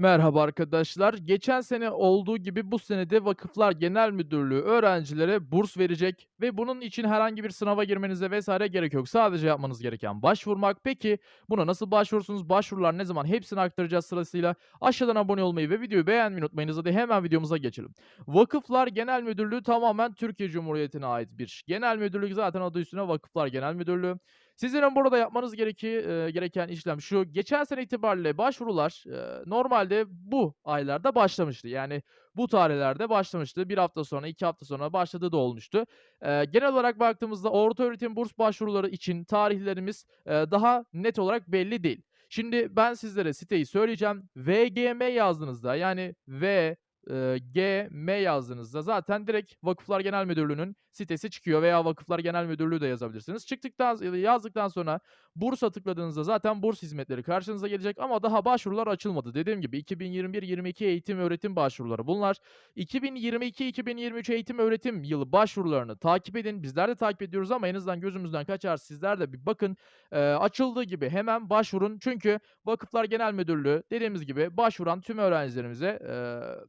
Merhaba arkadaşlar. Geçen sene olduğu gibi bu sene de Vakıflar Genel Müdürlüğü öğrencilere burs verecek ve bunun için herhangi bir sınava girmenize vesaire gerek yok. Sadece yapmanız gereken başvurmak. Peki buna nasıl başvurursunuz? Başvurular ne zaman? Hepsini aktaracağız sırasıyla. Aşağıdan abone olmayı ve videoyu beğenmeyi unutmayınız. Hadi hemen videomuza geçelim. Vakıflar Genel Müdürlüğü tamamen Türkiye Cumhuriyeti'ne ait bir genel müdürlük. Zaten adı üstüne Vakıflar Genel Müdürlüğü. Sizlerin burada yapmanız gereki eee, gereken işlem şu: Geçen sene itibariyle başvurular, eee, normalde bu aylarda başlamıştı. Yani bu tarihlerde başlamıştı. 1 hafta sonra, 2 hafta sonra başladığı da olmuştu. Eee, genel olarak baktığımızda ortaöğretim burs başvuruları için tarihlerimiz, eee, daha net olarak belli değil. Şimdi ben sizlere siteyi söyleyeceğim. VGM yazdığınızda yani V, eee, G, M yazdığınızda zaten direkt Vakıflar Genel Müdürlüğü'nün sitesi çıkıyor veya Vakıflar Genel Müdürlüğü de yazabilirsiniz. Çıktıktan yazdıktan sonra bursa tıkladığınızda zaten burs hizmetleri karşınıza gelecek ama daha başvurular açılmadı. Dediğim gibi 2021-22 eğitim öğretim başvuruları bunlar. 2022-2023 eğitim öğretim yılı başvurularını takip edin. Bizler de takip ediyoruz ama en azından gözümüzden kaçar. Sizler de bir bakın. Eee, açıldığı gibi hemen başvurun. Çünkü Vakıflar Genel Müdürlüğü dediğimiz gibi başvuran tüm öğrencilerimize, eee,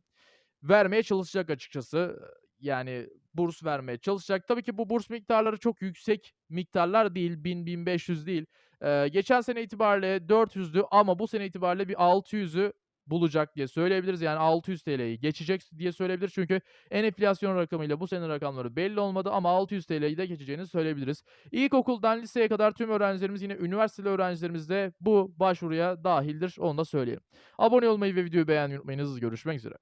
vermeye çalışacak açıkçası. Yani burs vermeye çalışacak. Tabii ki bu burs miktarları çok yüksek miktarlar değil. 1000-1500 değil. Eee, geçen sene itibariyle 400'dü ama bu sene itibariyle bir 600'ü bulacak diye söyleyebiliriz. Yani ₺600'yi geçecek diye söyleyebiliriz. Çünkü enflasyon rakamıyla bu senenin rakamları belli olmadı ama ₹600'yi de geçeceğini söyleyebiliriz. İlkokuldan liseye kadar tüm öğrencilerimiz yine üniversiteli öğrencilerimiz de bu başvuruya dâhildir. Onu da söyleyelim. Abone olmayı ve videoyu beğenmeyi unutmayınız. Görüşmek üzere.